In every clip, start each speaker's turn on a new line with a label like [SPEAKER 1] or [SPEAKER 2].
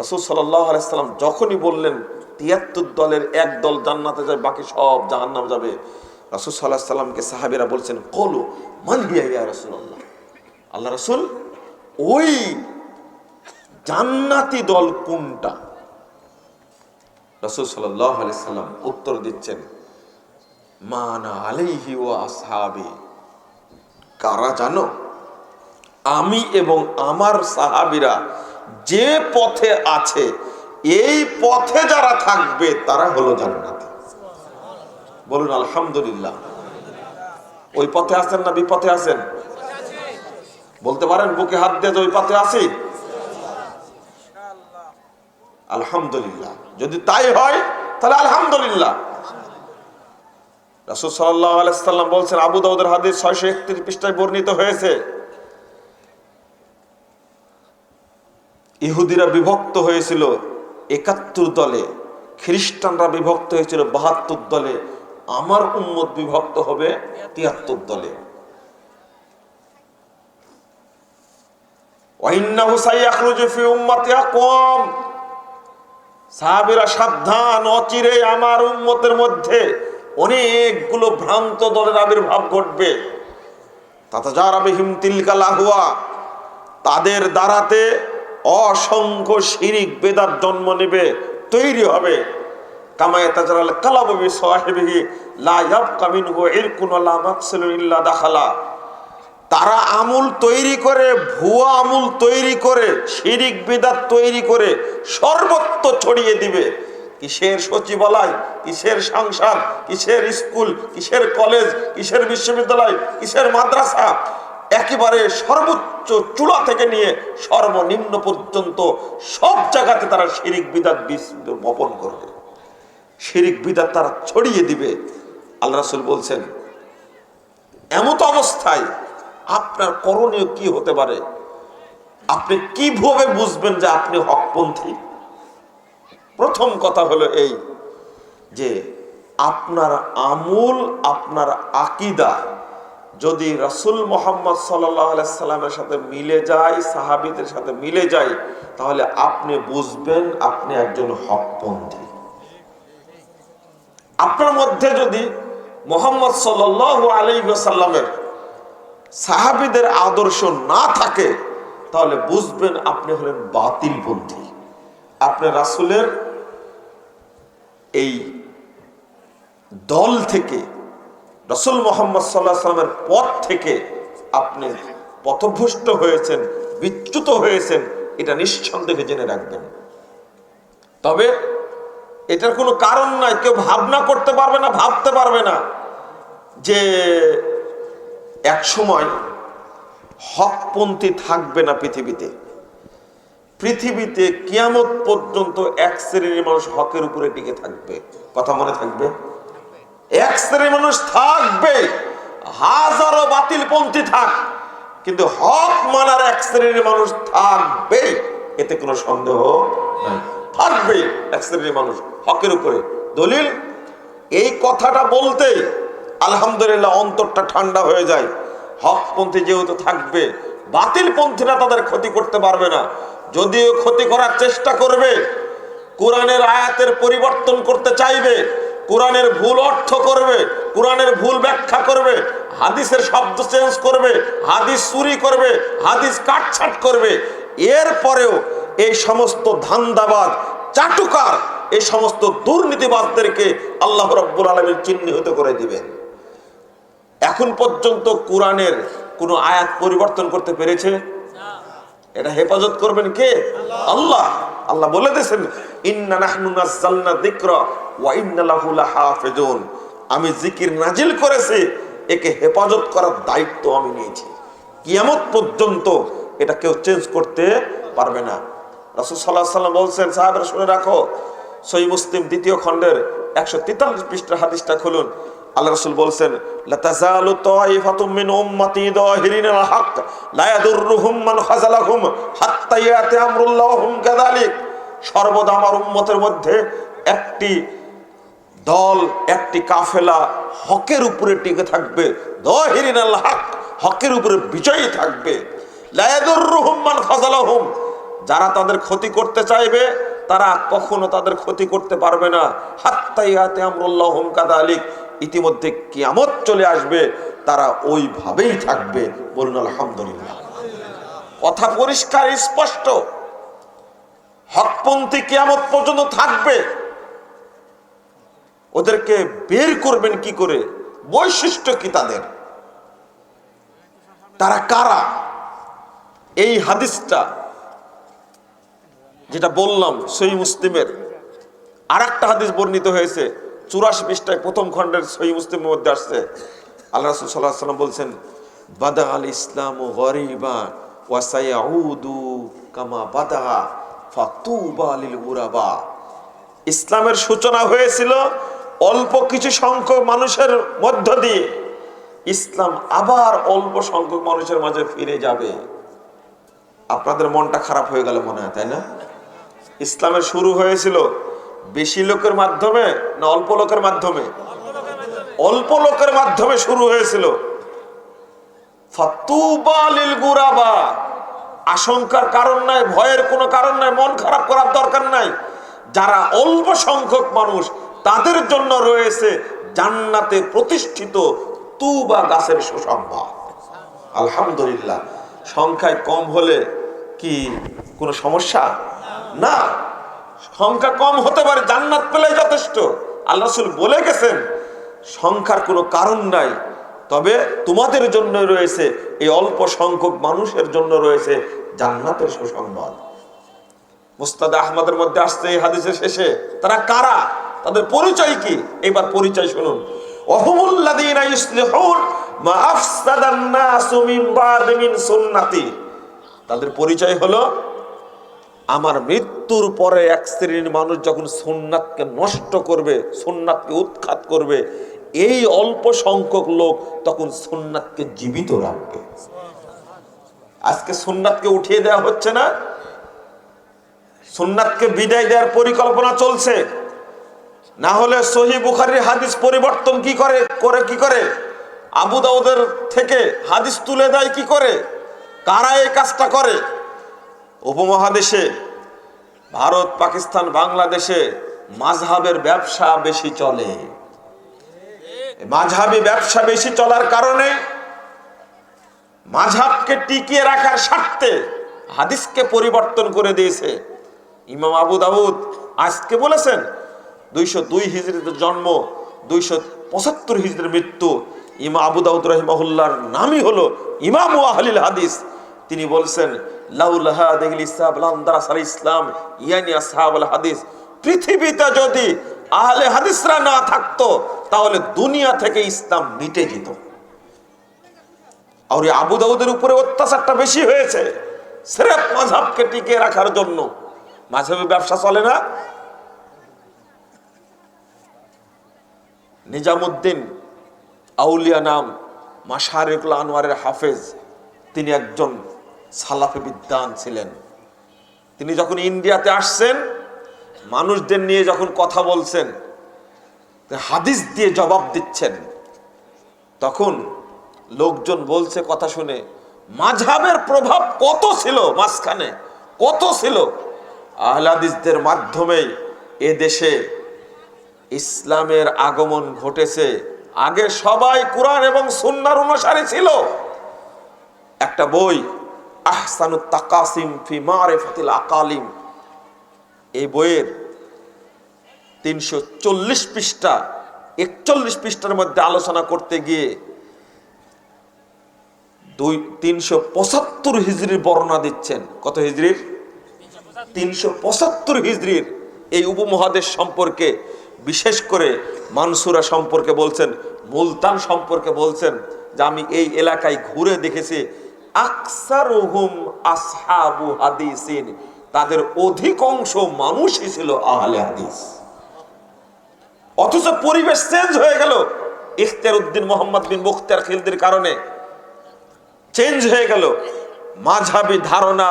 [SPEAKER 1] রসুল সাল্লাহ আলাইসাল্লাম যখনই বললেন, তিয়াত্তর দলের এক দল জান্নাতে যায় বাকি সব জাহান্নাম যাবে, রসুল সাল্লাহ সাল্লামকে সাহাবিরা বলছেন, কলু, মান হিয়া ইয়া রসুল্লাহ আল্লাহ রসুল, ওই জান্নাতি দল কোনটা? রসুল সাল্লাহ আলি সাল্লাম উত্তর দিচ্ছেন, মানা আলাইহি ও আসহাবি। কারা জানো? আমি এবং আমার সাহাবিরা যে পথে আছে, এই পথে যারা থাকবে, তারা হলো জান্নাতি। বলুন, আলহামদুলিল্লাহ। ওই পথে আছেন না বিপথে আছেন? বলতে পারেন, বুকে হাত দিয়ে ওই পথে আছি? আলহামদুলিল্লাহ। যদি তাই হয়, তাহলে আলহামদুলিল্লাহ। রাসুল সাল্লাহ আলাইসাল্লাম বলছেন, আবু দাউদের হাদিস ছয়শো একত্রিশ পৃষ্ঠায় বর্ণিত হয়েছে। ইহুদিরা বিভক্ত হয়েছিল একাত্তর দলে, খ্রিস্টানরা বিভক্ত হয়েছিল বাহাত্তর দলে, আমার উম্মত বিভক্ত হবে তিয়াত্তর দলে। সাবধান, অচিরে আমার মধ্যে অনেকগুলো ভ্রান্ত দলের আবির্ভাব ঘটবে। তাতে তাদের দ্বারাতে অসংখ্য শিরিক বেদার জন্ম নেবে, তৈরি হবে। কামায় তাজারাল কালাবি সাহেবিহি লা ইয়াবকা মিনহু ইরকুন ওয়ালা ইল্লা দাখালা। তারা আমুল তৈরি করে, ভুয়া আমুল তৈরি করে, শিরিক বিদাত তৈরি করে, সর্বত্র ছড়িয়ে দিবে। কিসের সচিবালয়, কিসের সংসার, কিসের স্কুল, কিসের কলেজ, কিসের বিশ্ববিদ্যালয়, কিসের মাদ্রাসা? একেবারে সর্বোচ্চ চূড়া থেকে নিয়ে সর্বনিম্ন পর্যন্ত সব জায়গাতে তারা শিরিক বিদাত বপন করবে। শিরিক বিদাত তারা ছড়িয়ে দিবে। আল্লাহ রাসূল বলছেন, এমত অবস্থায় আপনার করণীয় কি হতে পারে? আপনি কীভাবে বুঝবেন যে আপনি হকপন্থী? প্রথম কথা হলো এই যে আপনার আমূল, আপনার আকিদা যদি রাসুল মোহাম্মদ সাল্লামের সাথে মিলে যায়, সাহাবিদের সাথে মিলে যায়, তাহলে আপনি বুঝবেন আপনি একজন হকপন্থী। আপনার মধ্যে যদি মোহাম্মদ সাল্ল আলাইসাল্লামের সাহাবিদের আদর্শ না থাকে, তাহলে বুঝবেন আপনি হলেন বাতিলপন্থী। আপনি রাসুলের এই দল থেকে রসুল মোহাম্মদ সাল্লাহ সাল্লামের পথ থেকে আপনি পথভ্রষ্ট হয়েছেন, বিচ্যুত হয়েছেন, এটা নিঃসন্দেহে জেনে রাখবেন। তবে এটার কোনো কারণ নাই, কেউ ভাবনা করতে পারবে না, ভাবতে পারবে না যে এক সময় হকপন্থী থাকবে না পৃথিবীতে। পৃথিবীতে কিয়ামত পর্যন্ত এক শ্রেণির মানুষ হকের উপরে টিকে থাকবে। কথা মনে থাকবে? এক শ্রেণির মানুষ থাকবে, হাজারো বাতিল পন্থী থাক, কিন্তু হক মানার এক শ্রেণির মানুষ থাকবে, এতে কোনো সন্দেহ থাকবে এক শ্রেণির মানুষ হকের উপরে। দলিল, এই কথাটা বলতে আলহামদুলিল্লাহ অন্তরটা ঠান্ডা হয়ে যায়। হকপন্থী যেহেতু থাকবে বাতিল পন্থীরা তাদের ক্ষতি করতে পারবে না। যদিও ক্ষতি করার চেষ্টা করবে, কোরআনের আয়াতের পরিবর্তন করতে চাইবে কোরআনের ভুল অর্থ করবে, কোরআনের ভুল ব্যাখ্যা করবে, হাদিসের শব্দ চেঞ্জ করবে, হাদিস চুরি করবে, হাদিস কাটছাট করবে। এরপরেও এই সমস্ত ধান্দাবাদ, চাটুকার, এই সমস্ত দুর্নীতিবাদদেরকে আল্লাহ রব্বুল আলমীর চিহ্নিত করে দিবেন। এখন পর্যন্ত কোরআনের কোনো আয়াত পরিবর্তন করতে পেরেছে? এটা হেফাজত করবেন কে? আল্লাহ। আল্লাহ বলে দিয়েছেন ইন্না নাহনু নাযালনা যিকরা ওয়া ইন্না লাহু লাহাফিজুন। আমি জিকির নাজিল করেছি, একে হেফাজত করার দায়িত্ব আমি নিয়েছি। কিয়ামত পর্যন্ত এটা কেউ চেঞ্জ করতে পারবে না। রাসূল সাল্লাল্লাহু আলাইহি সাল্লাম বলছেন, সাহাবারা শুনে রাখো সহি মুসলিম দ্বিতীয় খণ্ডের একশো তেতাল্লিশ পৃষ্ঠা হাদিসটা খুলুন। আল্লাহ রাসূল বলছেন, লাতাজালু তাইফাতুম মিন উম্মতি যাহিরিন আল হক লা ইয়াদুররুহুম মান খাযালাহুম হাত্তা ইয়াতি আমরুল্লাহ হুম কাযালিক। সর্বদা আমার উম্মতের মধ্যে একটি দল, একটি কাফেলা হকের উপরে টিকে থাকবে। যাহিরিন আল হক হকের উপরে বিজয়ী থাকবে। যারা তাদের ক্ষতি করতে চাইবে, তারা কখনো তাদের ক্ষতি করতে পারবে না। হাত্তাই হাতে আমরুল্লাহ হোমকাদা আলিক ইতিমধ্যে কিয়ামত চলে আসবে, তারা ওইভাবেই থাকবে। বলুন আলহামদুলিল্লাহ। কথা পরিষ্কার, স্পষ্ট। হকপন্থী কিয়ামত পর্যন্ত থাকবে। ওদেরকে বের করবেন কি করে? বৈশিষ্ট্য কি তাদের? তারা কারা? এই হাদিসটা যেটা বললাম সেই মুসলিমের আর একটা হাদিস বর্ণিত হয়েছে। চুরাশি পৃষ্ঠায় প্রথম খণ্ডের সহি মুসলিমের মধ্যে আসছে। আল্লাহ রসুল সাল্লাহ সাল্লাম বলছেন বাদা আল ইসলাম ও গরিবা ওয়াসাইয়াউদু কামা বাদা ফাতুবা লিল উরাবা ইসলামের সূচনা হয়েছিল অল্প কিছু সংখ্যক মানুষের মধ্য দিয়ে। ইসলাম আবার অল্প সংখ্যক মানুষের মাঝে ফিরে যাবে। আপনাদের মনটা খারাপ হয়ে গেল মনে হয়, তাই না? ইসলামের শুরু হয়েছিল বেশি লোকের মাধ্যমে না অল্প লোকের মাধ্যমে? অল্প লোকের মাধ্যমে শুরু হয়েছিল। ফাতুবা লিল গুরাবা। আশঙ্কার কারণ নাই, ভয়ের কোনো কারণ নাই, মন খারাপ করার দরকার নাই। যারা অল্প সংখ্যক মানুষ, তাদের জন্য রয়েছে জান্নাতে প্রতিষ্ঠিত তুবা গাছের সুসংবাদ। আলহামদুলিল্লাহ। সংখ্যায় কম হলে কি কোনো সমস্যা? না। সংখ্যা কম হতে পারে, জান্নাত পেলে যথেষ্ট। আল্লাহ বলে গেছেন, সংখ্যার কোনো কারণ নাই তবে তোমাদের জন্য রয়েছে এই অল্প সংখ্যক মানুষের জন্য রয়েছে জান্নাতের সুসংবাদ। মুস্তাদ আহমদের মধ্যে আসছে এই হাদিসের শেষে। তারা কারা? তাদের পরিচয় কি? এবার পরিচয় শুনুন। অহমুল্লাযীনা ইসলিহুন মা আফসাদান নাসু মিন তাদের পরিচয় হলো, আমার মৃত্যুর পরে এক শ্রেণির মানুষ যখন সুন্নাতকে নষ্ট করবে, সুন্নাতকে উৎখাত করবে এই অল্প সংখ্যক লোক তখন সুন্নাতকে জীবিত রাখবে। আজকে সুন্নাতকে উঠিয়ে দেওয়া হচ্ছে না। সুন্নাতকে বিদায় দেওয়ার পরিকল্পনা চলছে। না হলে সহি বুখারির হাদিস পরিবর্তন কি করে করে কি করে? আবু দাউদের থেকে হাদিস তুলে দেয় কি করে? কারা এই কাজটা করে? উপমহাদেশে, ভারত, পাকিস্তান, বাংলাদেশে মাঝহাবের ব্যবসা বেশি চলে। মাঝহাবি ব্যবসা বেশি চলার কারণে মাঝহাবকে টিকিয়ে রাখার স্বার্থে হাদিসকে পরিবর্তন করে দিয়েছে। ইমাম আবু দাউদ আজকে বলেছেন, দুইশো দুই হিজড়িতে জন্ম, দুইশো পঁচাত্তর হিজড়ির মৃত্যু। ইমা আবু দাউদ রহিমাহুল্লার নামই হলো ইমাম ওয়াহলিল হাদিস। তিনি বলছেন লাউলাহা দেখলি ইসলাম ইয়ানি আসহাবুল হাদিস। পৃথিবীতে যদি আহলে হাদিসরা না থাকতো, তাহলে দুনিয়া থেকে ইসলাম মিটে যেত। আর আবু দাউদের উপরে অত্যাচারটা বেশি হয়েছে, সেরেফ মাঝহাবকে টিকে রাখার জন্য। মাঝহাবে ব্যবসা চলে না? নিজামুদ্দিন, আউলিয়া নাম মাসারেকুল আনোয়ারের হাফেজ, তিনি একজন সালাফে বিদ্যান ছিলেন। তিনি যখন ইন্ডিয়াতে আসছেন মানুষদের নিয়ে যখন কথা বলছেন, হাদিস দিয়ে জবাব দিচ্ছেন, তখন লোকজন বলছে কথা শুনে মাঝাবের প্রভাব কত ছিল মাঝখানে? কত ছিল? আহলাদিসদের মাধ্যমেই এ দেশে ইসলামের আগমন ঘটেছে। আগে সবাই কোরআন এবং সুন্নার অনুসারে ছিল। একটা বই, আহসানুত তাকাসিম ফি মারিফাতিল আকালিম এই বইয়ের তিনশো চল্লিশ পৃষ্ঠা, একচল্লিশ পৃষ্ঠার মধ্যে আলোচনা করতে গিয়ে দুই, তিনশো পঁচাত্তর হিজড়ির বর্ণনা দিচ্ছেন। কত হিজড়ির? তিনশো পঁচাত্তর হিজড়ির এই উপমহাদেশ সম্পর্কে, বিশেষ করে মানসুরা সম্পর্কে বলছেন, মুলতান সম্পর্কে বলছেন, যে আমি এই এলাকায় ঘুরে দেখেছি, আকসারুহুম আসহাবু হাদিসিন। তাদের অধিকাংশ মানুষই ছিল আহলে হাদিস। অথচ পরিবেশ চেঞ্জ হয়ে গেল। ইখতিয়ার উদ্দিন মোহাম্মদ বিন মুখতার খিলদির কারণে চেঞ্জ হয়ে গেল। মাঝাবি ধারণা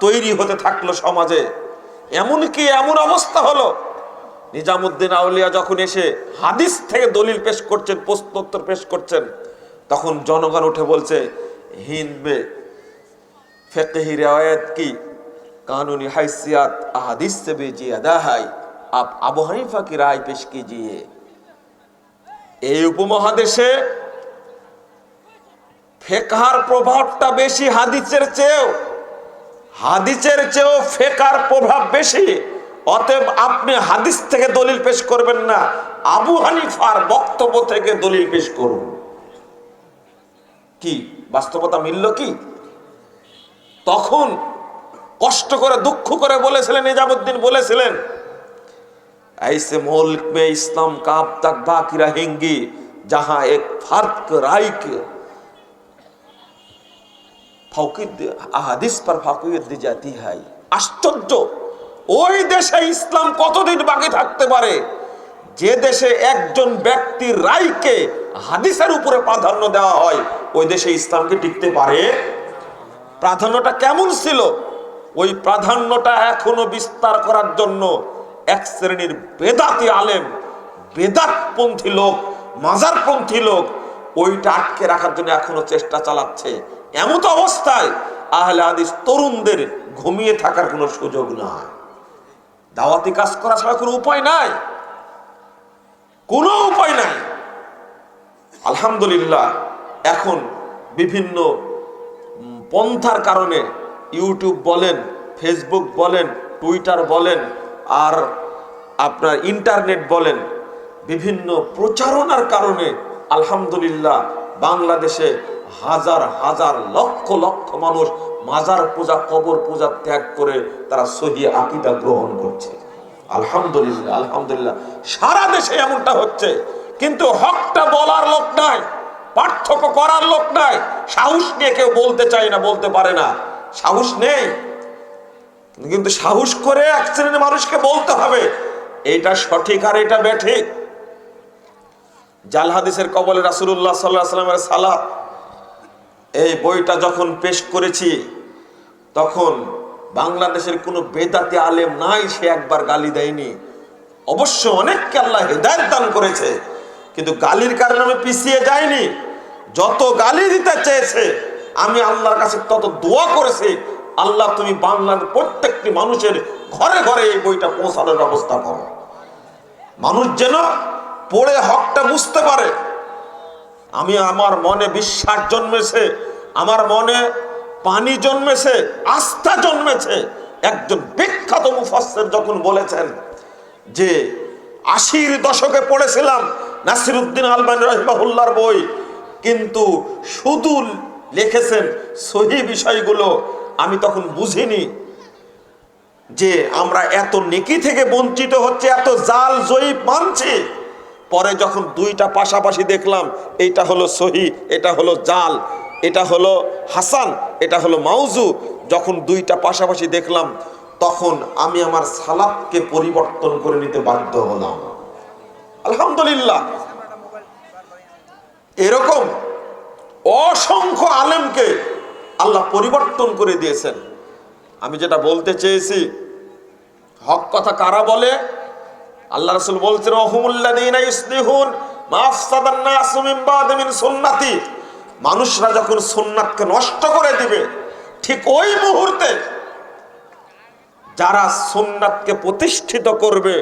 [SPEAKER 1] তৈরি হতে থাকল সমাজে। এমনকি এমন অবস্থা হলো, নিজামুদ্দিন আউলিয়া যখন এসে হাদিস থেকে দলিল পেশ করছেন, প্রশ্নোত্তর পেশ করছেন, তখন জনগণ উঠে বলছে হিন্দবে ফেকেহি রেওয়ায়ত কি? कानूनी हैसियत अहदीस से भी ज्यादा है आप আবু হানিফা की राय पेश कीजिए এই উপমহাদেশে ফেকার প্রভাবটা বেশি হাদিসের চেয়েও হাদিসের চেয়েও ফেকার প্রভাব বেশি অতএব আপনি হাদিস থেকে দলিল পেশ করবেন না আবু হানিফার বক্তব্য থেকে দলিল পেশ করুন কি বাস্তবতা মিলল কি তখন কষ্ট করে দুঃখ করে বলেছিলেন নিজামুদ্দিন বলেছিলেন ऐसे मुल्क में इस्लाम का अब तक बाकी रहेंगी जहां एक फर्क राय के ফৌকিদ আহাদিস পর ফাকুয়ত দি জাতি হয় আশ্চর্য ওই দেশে ইসলাম কতদিন বাকি থাকতে পারে যে দেশে একজন ব্যক্তির রায়কে হাদিসের উপরে প্রাধান্য দেওয়া হয় ওই দেশে ইসলামকে টিকতে পারে প্রাধান্যটা কেমন ছিল ওই প্রাধান্যটা এখনও বিস্তার করার জন্য এক শ্রেণির বেদাতি আলেম, বেদাতপন্থী লোক, মাজারপন্থী লোক, ওইটা আটকে রাখার জন্য এখনও চেষ্টা চালাচ্ছে। এমন তো অবস্থায় আহলে হাদিস তরুণদের ঘুমিয়ে থাকার কোনো সুযোগ নাই। দাওয়াতি কাজ করা ছাড়া কোনো উপায় নাই। কোনো উপায় নাই। আলহামদুলিল্লাহ, এখন বিভিন্ন পন্থার কারণে ইউটিউব বলেন ফেসবুক বলেন টুইটার বলেন, আর আপনার ইন্টারনেট বলেন, বিভিন্ন প্রচারণার কারণে আলহামদুলিল্লাহ বাংলাদেশে হাজার হাজার, লক্ষ লক্ষ মানুষ মাজার পূজা, কবর পূজা ত্যাগ করে তারা সহি আকিদা গ্রহণ করছে। আলহামদুলিল্লাহ আলহামদুলিল্লাহ। সারা দেশে এমনটা হচ্ছে, কিন্তু হকটা বলার লোক নাই, পার্থক্য করার লোক নাই, সাহস নিয়ে কেউ বলতে চায় না, বলতে পারে না। সাহস নেই। কিন্তু সাহস করে এক শ্রেণির মানুষকে বলতে হবে, এটা সঠিক আর এটা বেঠিক। জাল হাদিসের কবলে রাসুল্লাহ সাল্লাহ সাল্লামের সালাত, এই বইটা যখন পেশ করেছি, তখন বাংলাদেশের কোনো বেদাতে আলেম নাই, সে একবার গালি দেয়নি। অবশ্য অনেককে আল্লাহ হেদায়ত দান করেছে, কিন্তু গালির কারণে আমি পিছিয়ে যাইনি। যত গালি দিতে চেয়েছে আমি আল্লাহর কাছে তত দোয়া করেছি, আল্লাহ তুমি বাংলার প্রত্যেকটি মানুষের ঘরে ঘরে এই বইটা পৌঁছানোর ব্যবস্থা করো। মানুষ যেন পড়ে হকটা বুঝতে পারে। আমি আমার মনে বিশ্বাস জন্মেছে, আমার মনে পানি জন্মেছে, আস্থা জন্মেছে। একজন বিখ্যাত মুফাসসির যখন বলেছেন যে, আশির দশকে পড়েছিলাম নাসিরুদ্দিন আলবানী রহিমাহুল্লার বই, কিন্তু শুধু লিখেছেন সহি বিষয়গুলো, আমি তখন বুঝিনি যে আমরা এত নেকি থেকে বঞ্চিত হচ্ছে, এত জাল জয়ীব মানছি। পরে যখন দুইটা পাশাপাশি দেখলাম, এইটা হলো সহি, এটা হলো জাল, এটা হলো হাসান, এটা হলো মাউজু, যখন দুইটা পাশাপাশি দেখলাম, তখন আমি আমার সালাদকে পরিবর্তন করে নিতে বাধ্য হলাম। আলহামদুলিল্লাহ। এরকম অসংখ্য আলেমকে আল্লাহ পরিবর্তন করে দিয়েছেন। আমি যেটা বলতে চেয়েছি, হক কথা কারা বলে? আল্লাহ রসুল বলছেন মিন মিন মানুষরা যখন সুন্নাতকে নষ্ট করে দিবে, ঠিক ওই মুহূর্তে যারা সুন্নাতকে প্রতিষ্ঠিত করবে,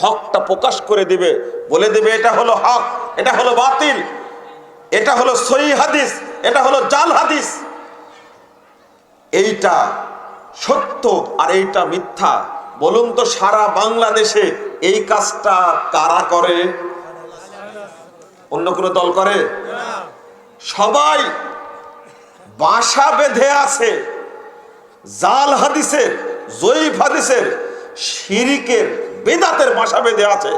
[SPEAKER 1] হকটা প্রকাশ করে দিবে, বলে দিবে, এটা হলো হক, এটা হলো বাতিল। এটা হলো সহি হাদিস, এটা হলো জাল হাদিস। এইটা সত্য আর এইটা মিথ্যা। বলুন তো সারা বাংলাদেশে এই কাজটা কারা করে? অন্য কোনো দল করে? সবাই বাসা বেঁধে আছে। জাল হাদিসের, জয়ীফ হাদিসের, শিরিকের, বেদাতের বাসা বেঁধে আছে।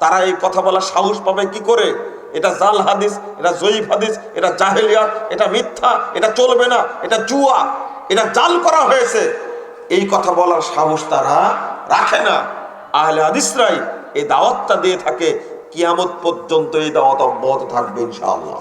[SPEAKER 1] তারা এই কথা বলার সাহস পাবে কি করে? এটা জাল হাদিস, এটা জয়ীফ হাদিস, এটা জাহেলিয়া এটা মিথ্যা, এটা চলবে না, এটা জুয়া, এটা জাল করা হয়েছে। এই কথা বলার সাহস তারা রাখে না। আহলে হাদিসরাই এই দাওয়াতটা দিয়ে থাকে, কিয়ামত পর্যন্ত এই দাওয়াত অব্যাহত থাকবে ইনশাআল্লাহ।